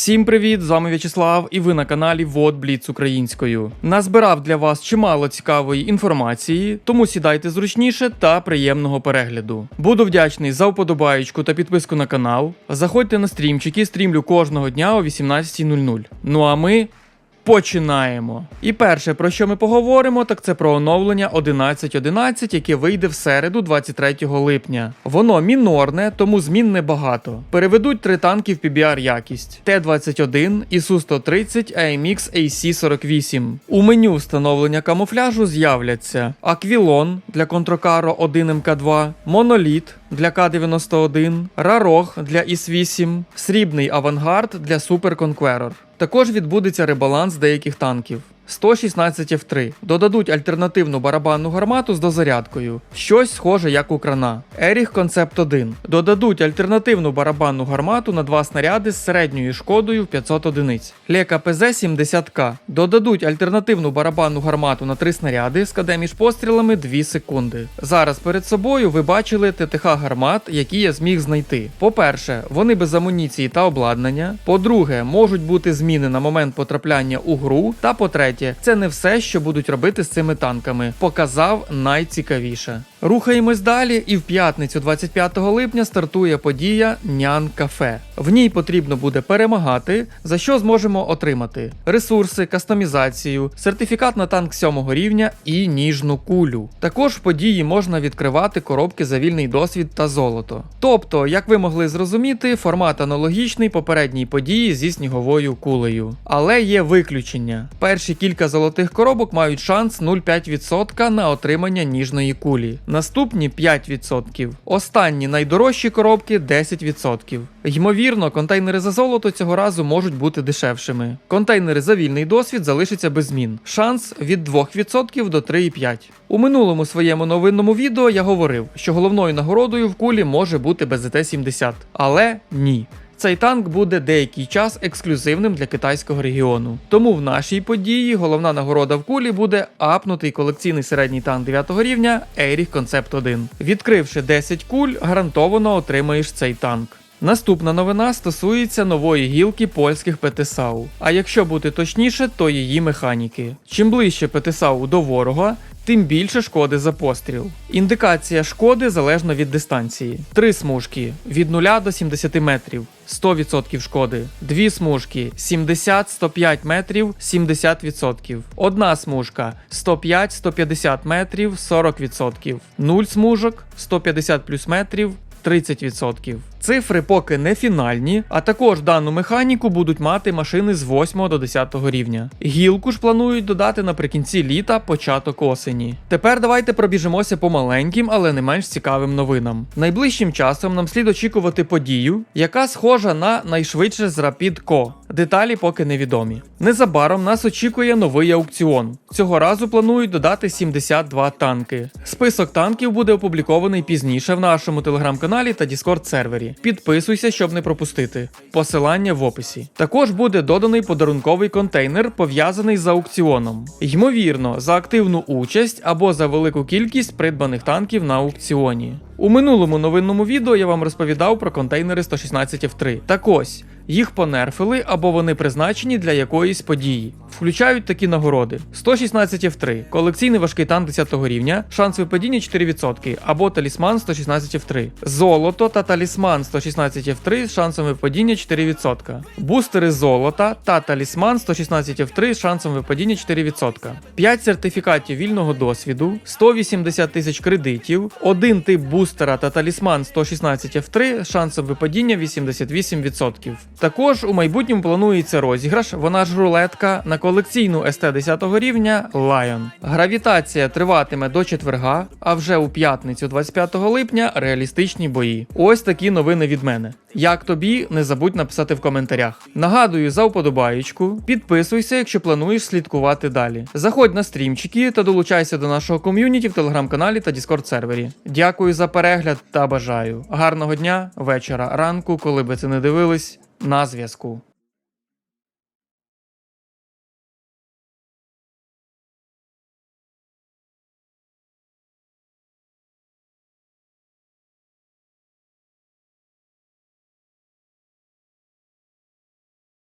Всім привіт! З вами В'ячеслав, і ви на каналі Вод Бліц українською. Назбирав для вас чимало цікавої інформації, тому сідайте зручніше та приємного перегляду. Буду вдячний за вподобаєчку та підписку на канал. Заходьте на стрімчики, стрімлю кожного дня о 18.00. Ну а ми. Починаємо. І перше, про що ми поговоримо, так це про оновлення 11.11, яке вийде в середу, 23 липня. Воно мінорне, тому змін небагато. Переведуть три танки в PBR якість: Т-21, ІСУ-130, AMX AC-48. У меню встановлення камуфляжу з'являться Аквілон для Контрокаро 1 МК2, Моноліт для К-91, Рарог для ІС-8, Срібний авангард для Супер Конкверор. Також відбудеться ребаланс деяких танків. 116 F3. Додадуть альтернативну барабанну гармату з дозарядкою. Щось схоже як у крана. Еріх Концепт 1. Додадуть альтернативну барабанну гармату на два снаряди з середньою шкодою в 500 одиниць. Лека ПЗ 70К. Додадуть альтернативну барабанну гармату на три снаряди КД між пострілами 2 секунди. Зараз перед собою ви бачили ТТХ гармат, які я зміг знайти. По-перше, вони без амуніції та обладнання. По-друге, можуть бути зміни на момент потрапляння у гру. Та по-третє, це не все, що будуть робити з цими танками. Показав найцікавіше. Рухаємось далі, і в п'ятницю, 25 липня, стартує подія Нян Кафе. В ній потрібно буде перемагати, за що зможемо отримати ресурси, кастомізацію, сертифікат на танк 7 рівня і ніжну кулю. Також в події можна відкривати коробки за вільний досвід та золото. Тобто, як ви могли зрозуміти, формат аналогічний попередній події зі сніговою кулею. Але є виключення. Перші кілька золотих коробок мають шанс 0,5% на отримання ніжної кулі. Наступні 5%. Останні найдорожчі коробки 10%. Ймовірно, контейнери за золото цього разу можуть бути дешевшими. Контейнери за вільний досвід залишаться без змін. Шанс від 2% до 3,5%. У минулому своєму новинному відео я говорив, що головною нагородою в кулі може бути БЗТ-70. Але ні. Цей танк буде деякий час ексклюзивним для китайського регіону. Тому в нашій події головна нагорода в кулі буде апнутий колекційний середній танк 9 рівня Erich Concept 1. Відкривши 10 куль, гарантовано отримаєш цей танк. Наступна новина стосується нової гілки польських ПТСАУ. А якщо бути точніше, то її механіки. Чим ближче ПТСАУ до ворога, тим більше шкоди за постріл. Індикація шкоди залежно від дистанції. Три смужки від 0 до 70 метрів. 100% шкоди. Дві смужки 70-105 метрів 70%. Одна смужка 105-150 метрів 40%. Нуль смужок 150 плюс метрів 30%. Цифри поки не фінальні, а також дану механіку будуть мати машини з 8 до 10 рівня. Гілку ж планують додати наприкінці літа, початок осені. Тепер давайте пробіжимося по маленьким, але не менш цікавим новинам. Найближчим часом нам слід очікувати подію, яка схожа на найшвидше з Rapid Co. Деталі поки невідомі. Незабаром нас очікує новий аукціон. Цього разу планують додати 72 танки. Список танків буде опублікований пізніше в нашому телеграм-каналі та Discord сервері. Підписуйся, щоб не пропустити. Посилання в описі. Також буде доданий подарунковий контейнер, пов'язаний з аукціоном. Ймовірно, за активну участь або за велику кількість придбаних танків на аукціоні. У минулому новинному відео я вам розповідав про контейнери 116 F3. Так ось. Їх понерфили або вони призначені для якоїсь події. Включають такі нагороди: 116 F3, колекційний важкий танк 10 рівня, шанс випадіння 4%, або талісман 116 F3, золото та талісман 116 F3 з шансом випадіння 4%, бустери золота та талісман 116 F3 з шансом випадіння 4%, 5 сертифікатів вільного досвіду, 180 тисяч кредитів, один тип бустера та талісман 116 F3 з шансом випадіння 88%. Також у майбутньому планується розіграш, вона ж рулетка на колекційну СТ 10 рівня Lion. Гравітація триватиме до четверга, а вже у п'ятницю, 25 липня, реалістичні бої. Ось такі новини від мене. Як тобі, не забудь написати в коментарях. Нагадую за вподобаєчку, підписуйся, якщо плануєш слідкувати далі. Заходь на стрімчики та долучайся до нашого ком'юніті в телеграм-каналі та Discord сервері. Дякую за перегляд та бажаю гарного дня, вечора, ранку, коли би це не дивились. На зв'язку.